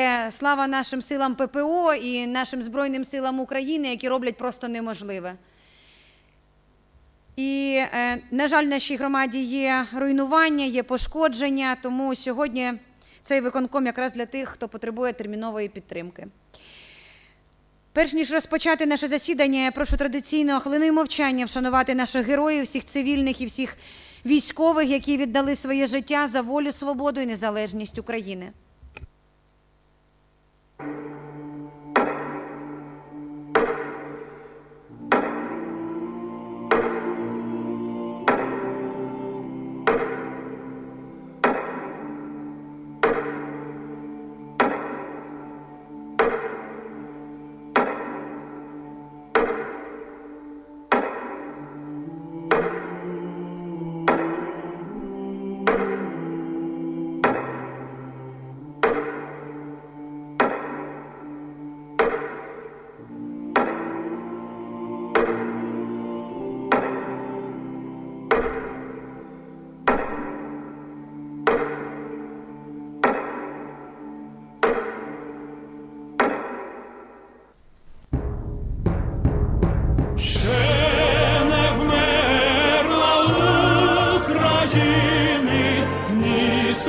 Е, Слава нашим силам ППО і нашим Збройним силам України, які роблять просто неможливе. І, е, на жаль, в нашій громаді є руйнування, є пошкодження, тому сьогодні цей виконком якраз для тих, хто потребує термінової підтримки. Перш ніж розпочати наше засідання, я прошу традиційно хвилиною мовчання вшанувати наших героїв, всіх цивільних і всіх військових, які віддали своє життя за волю, свободу і незалежність України.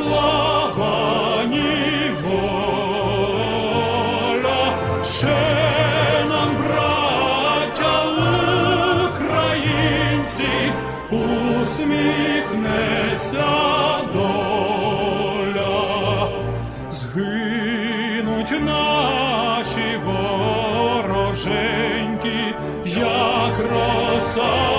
Слава, ні. Ще нам, браття українці, усміхнеться. Згинуть наші вороженьки, як роса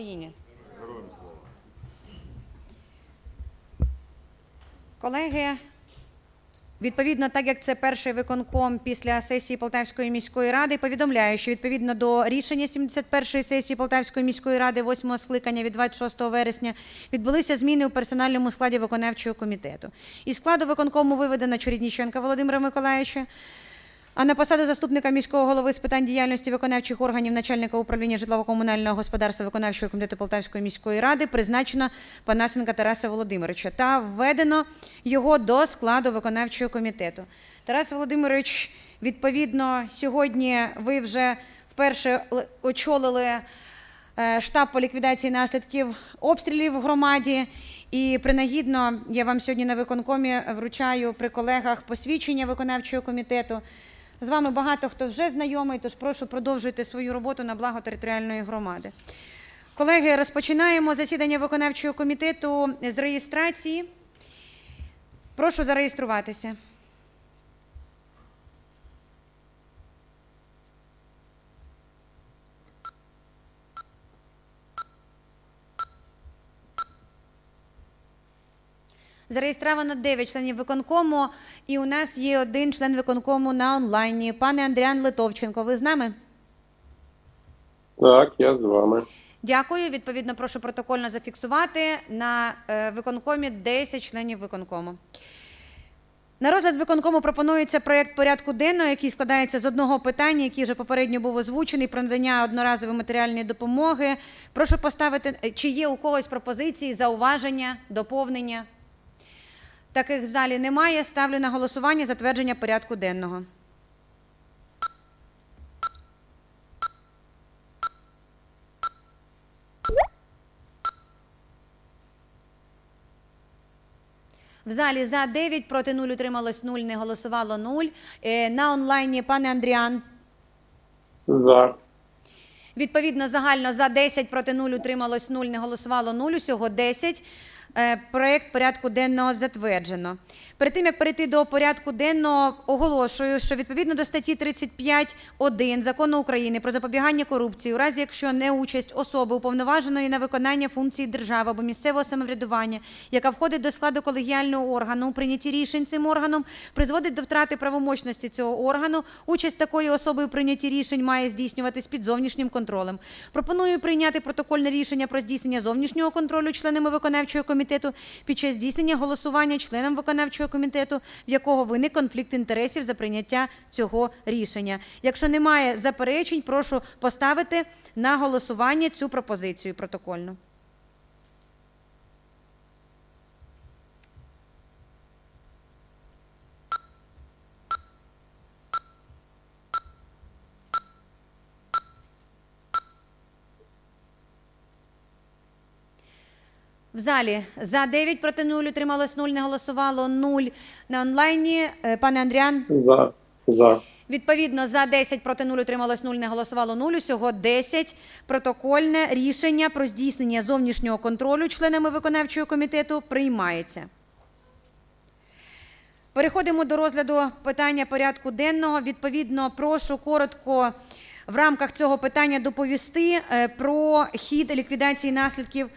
Україні! Колеги, відповідно, так як це перший виконком після сесії Полтавської міської ради, повідомляю, що відповідно до рішення 71-ї сесії Полтавської міської ради 8 скликання від 26 вересня відбулися зміни у персональному складі виконавчого комітету. Із складу виконкому виведено Чередніченка Володимира Миколаївича, а на посаду заступника міського голови з питань діяльності виконавчих органів начальника управління житлово-комунального господарства виконавчого комітету Полтавської міської ради призначено Панасенка Тараса Володимировича та введено його до складу виконавчого комітету. Тарас Володимирович, відповідно, сьогодні ви вже вперше очолили е, штаб по ліквідації наслідків обстрілів в громаді. І принагідно я вам сьогодні на виконкомі вручаю при колегах посвідчення виконавчого комітету. З вами багато хто вже знайомий, тож прошу продовжуйте свою роботу на благо територіальної громади. Колеги, розпочинаємо засідання виконавчого комітету з реєстрації. Прошу зареєструватися. Зареєстровано 9 членів виконкому, і у нас є один член виконкому на онлайні. Пане Андріан Литовченко, ви з нами? Так, я з вами. Дякую. Відповідно, прошу протокольно зафіксувати на е, виконкомі 10 членів виконкому. На розгляд виконкому пропонується проєкт порядку денного, який складається з одного питання, який вже попередньо був озвучений про надання одноразової матеріальної допомоги. Прошу поставити, е, чи є у когось пропозиції, зауваження, доповнення. Таких в залі немає. Ставлю на голосування затвердження порядку денного. В залі за 9, проти 0, утрималось 0, не голосувало 0. Е, На онлайні пане Андріан. За. Відповідно, загально за 10, проти 0, утрималось 0, не голосувало 0, усього 10. Е, Проект порядку денного затверджено. Перед тим як перейти до порядку денного, оголошую, що відповідно до статті 35.1 закону України про запобігання корупції, у разі якщо неучасть особи уповноваженої на виконання функцій держави або місцевого самоврядування, яка входить до складу колегіального органу у прийнятті рішень цим органом, призводить до втрати правомочності цього органу. Участь такої особи у прийнятті рішень має здійснюватись під зовнішнім контролем. Пропоную прийняти протокольне рішення про здійснення зовнішнього контролю членами виконавчого комітету під час здійснення голосування членом виконавчого комітету, в якого виник конфлікт інтересів за прийняття цього рішення. Якщо немає заперечень, прошу поставити на голосування цю пропозицію протокольну. В залі за 9 проти 0, утрималось 0, не голосувало 0 на онлайні. Е, Пане Андріан, За. За. відповідно за 10 проти 0, утрималось 0, не голосувало 0, усього 10. Протокольне рішення про здійснення зовнішнього контролю членами виконавчого комітету приймається. Переходимо до розгляду питання порядку денного. Відповідно, прошу коротко в рамках цього питання доповісти е, про хід ліквідації наслідків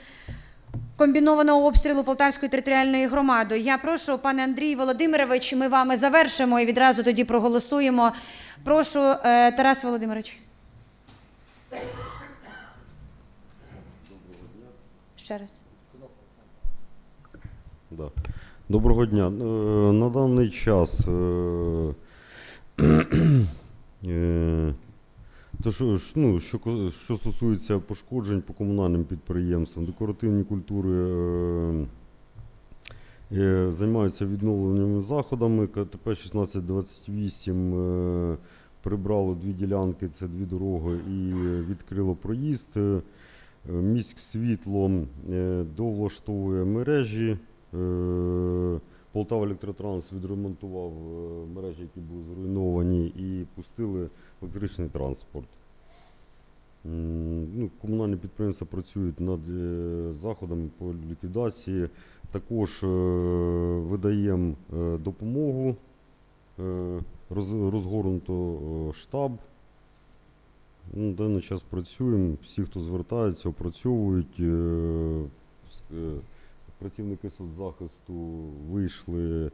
комбінованого обстрілу Полтавської територіальної громади. Я прошу, пане Андрій Володимирович, ми вами завершимо і відразу тоді проголосуємо. Прошу, е, Тарас Володимирович. Ще раз. Да. Доброго дня. Е, На даний час то що, ж, ну, що, що стосується пошкоджень по комунальним підприємствам, декоративні культури е, е, займаються відновленими заходами. КТП 1628 е, прибрало дві ділянки, це дві дороги, і відкрило проїзд. Е, Міськ світло е, довлаштовує мережі. Е, Полтава Електротранс відремонтував е, мережі, які були зруйновані, і пустили електричний транспорт. Ну, комунальні підприємства працюють над е, заходами по ліквідації. Також е, видаємо е, допомогу, розгорнуто штаб. Ну, даний час працюємо. Всі, хто звертається, опрацьовують. Працівники соцзахисту вийшли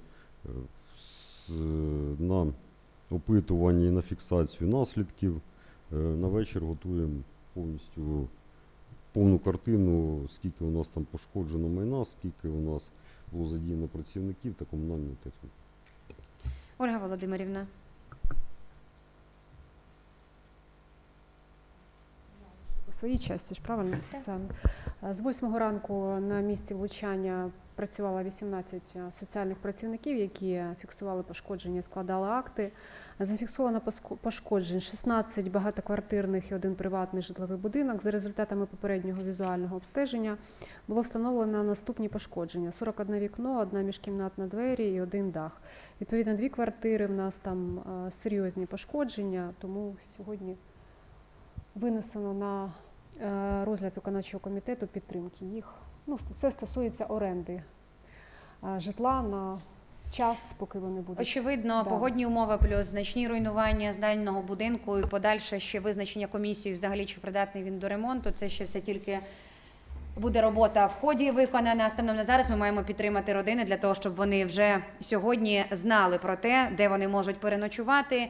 на опитування і на фіксацію наслідків. Е, На вечір готуємо повністю повну картину, скільки у нас там пошкоджено майна, скільки у нас було задіяно працівників та комунальної техніки. Ольга Володимирівна. У своїй часті ж правильно соціально. З 8 ранку на місці влучання працювало 18 соціальних працівників, які фіксували пошкодження, складали акти. Зафіксовано пошкоджень 16 багатоквартирних і один приватний житловий будинок. За результатами попереднього візуального обстеження було встановлено наступні пошкодження: 41 вікно, одна міжкімнатна двері і один дах. Відповідно, дві квартири в нас там е, серйозні пошкодження, тому сьогодні винесено на е, розгляд виконавчого комітету підтримки їх. Ну, це стосується оренди житла на час, поки вони будуть. Очевидно, Да. погодні умови плюс значні руйнування здального будинку і подальше ще визначення комісії, взагалі чи придатний він до ремонту. Це ще все тільки буде робота в ході виконана. Станом на зараз ми маємо підтримати родини для того, щоб вони вже сьогодні знали про те, де вони можуть переночувати.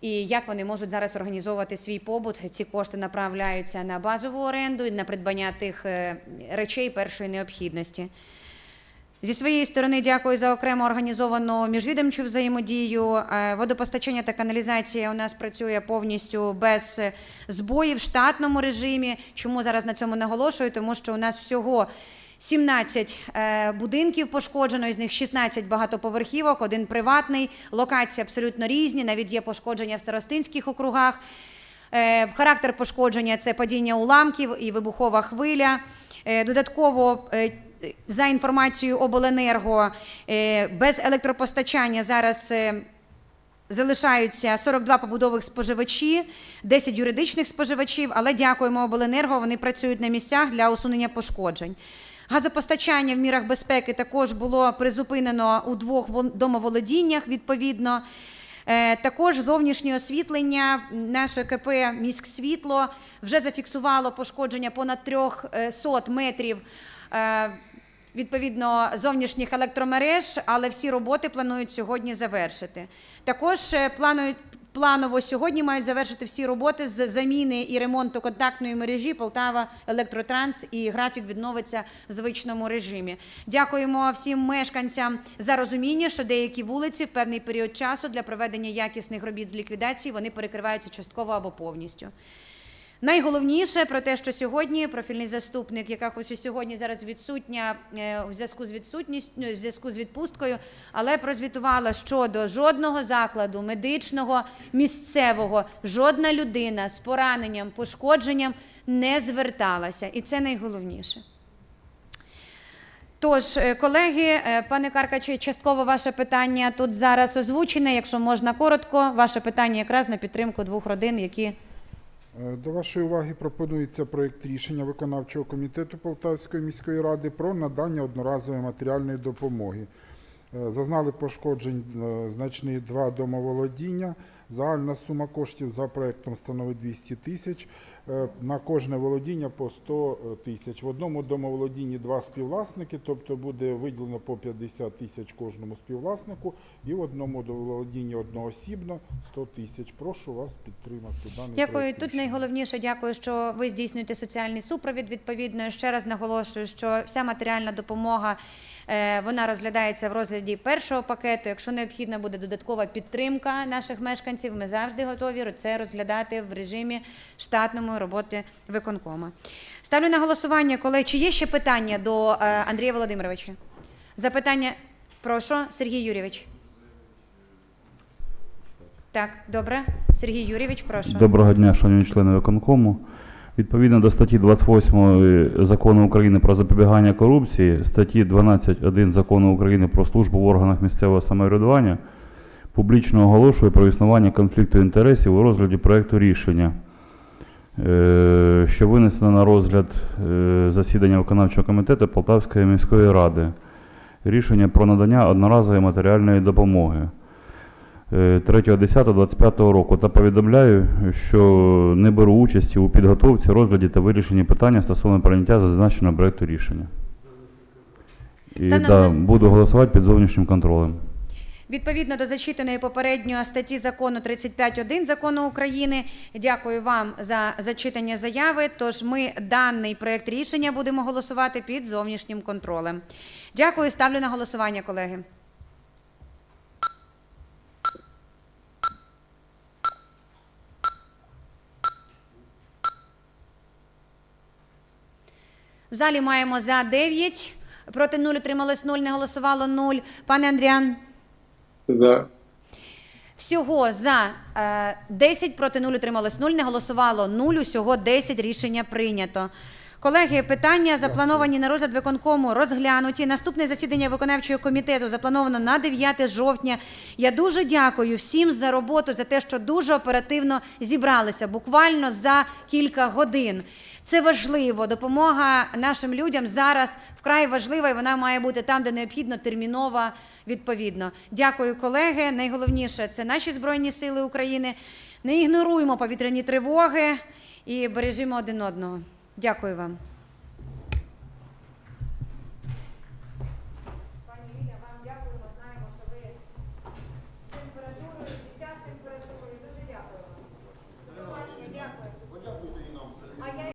І як вони можуть зараз організовувати свій побут? Ці кошти направляються на базову оренду і на придбання тих е, речей першої необхідності. Зі своєї сторони дякую за окремо організовану міжвідомчу взаємодію. Е, Водопостачання та каналізація у нас працює повністю без збоїв в штатному режимі. Чому зараз на цьому наголошую? Тому що у нас всього 17 е, будинків пошкоджено, із них 16 багатоповерхівок, один приватний. Локації абсолютно різні, навіть є пошкодження в старостинських округах. Е, Характер пошкодження це падіння уламків і вибухова хвиля. Е, Додатково за інформацією обленерго, без електропостачання зараз. Залишаються 42 побудових споживачі, 10 юридичних споживачів, але дякуємо обленерго, вони працюють на місцях для усунення пошкоджень. Газопостачання в мірах безпеки також було призупинено у двох вол- домоволодіннях відповідно. Е, Також зовнішнє освітлення наше КП «Міськсвітло» вже зафіксувало пошкодження понад 300 метрів е, відповідно зовнішніх електромереж, але всі роботи планують сьогодні завершити. Також е, планують. Планово сьогодні мають завершити всі роботи з заміни і ремонту контактної мережі Полтава Електротранс і графік відновиться в звичному режимі. Дякуємо всім мешканцям за розуміння, що деякі вулиці в певний період часу для проведення якісних робіт з ліквідації вони перекриваються частково або повністю. Найголовніше про те, що сьогодні профільний заступник, яка хоч і сьогодні зараз відсутня е, у зв'язку з відсутністю, ну, в зв'язку з відпусткою, але прозвітувала щодо жодного закладу медичного місцевого, жодна людина з пораненням, пошкодженням не зверталася, і це найголовніше. Тож, е, колеги, е, пане Каркаче, частково ваше питання тут зараз озвучене. Якщо можна коротко, ваше питання якраз на підтримку двох родин, які До вашої уваги пропонується проєкт рішення виконавчого комітету Полтавської міської ради про надання одноразової матеріальної допомоги. Е, Зазнали пошкоджень е, значні два домоволодіння. Загальна сума коштів за проєктом становить 200 тисяч. Е, На кожне володіння по 100 тисяч. В одному домоволодінні два співвласники, тобто буде виділено по 50 тисяч кожному співвласнику, і в одному домоволодінні одноосібно 100 тисяч. Прошу вас підтримати даний Дякую. Тут найголовніше дякую, що ви здійснюєте соціальний супровід. Відповідно, ще раз наголошую, що вся матеріальна допомога е, вона розглядається в розгляді першого пакету. Якщо необхідна буде додаткова підтримка наших мешканців, ми завжди готові це розглядати в режимі штатної роботи виконкома. Ставлю на голосування, колеги. Чи є ще питання до е, Андрія Володимировича? Запитання, прошу, Сергій Юрійович. Так, добре. Сергій Юрійович, прошу. Доброго дня, шановні члени виконкому. Відповідно до статті 28 Закону України про запобігання корупції, статті 12.1 Закону України про службу в органах місцевого самоврядування, публічно оголошую про існування конфлікту інтересів у розгляді проекту рішення, е, що винесено на розгляд е, засідання виконавчого комітету Полтавської міської ради. Рішення про надання одноразової матеріальної допомоги. 3.10.25 року та повідомляю, що не беру участі у підготовці, розгляді та вирішенні питання стосовно прийняття зазначеного проекту рішення. І Станом да, на буду голосувати під зовнішнім контролем. Відповідно до зачитаної попередньо статті закону 35.1 закону України, дякую вам за зачитання заяви. Тож ми даний проект рішення будемо голосувати під зовнішнім контролем. Дякую, ставлю на голосування, колеги. В залі маємо за 9, проти 0, утрималось 0, не голосувало 0. Пане Андріан. За. Всього за е, 10 проти 0 утрималось 0, не голосувало 0, усього 10 рішення прийнято. Колеги, питання заплановані на розгляд виконкому розглянуті. Наступне засідання виконавчого комітету заплановано на 9 жовтня. Я дуже дякую всім за роботу, за те, що дуже оперативно зібралися, буквально за кілька годин. Це важливо. Допомога нашим людям зараз вкрай важлива, і вона має бути там, де необхідно, термінова. Відповідно, дякую, колеги. Найголовніше це наші збройні сили України. Не ігноруємо повітряні тривоги і бережімо один одного. Дякую вам.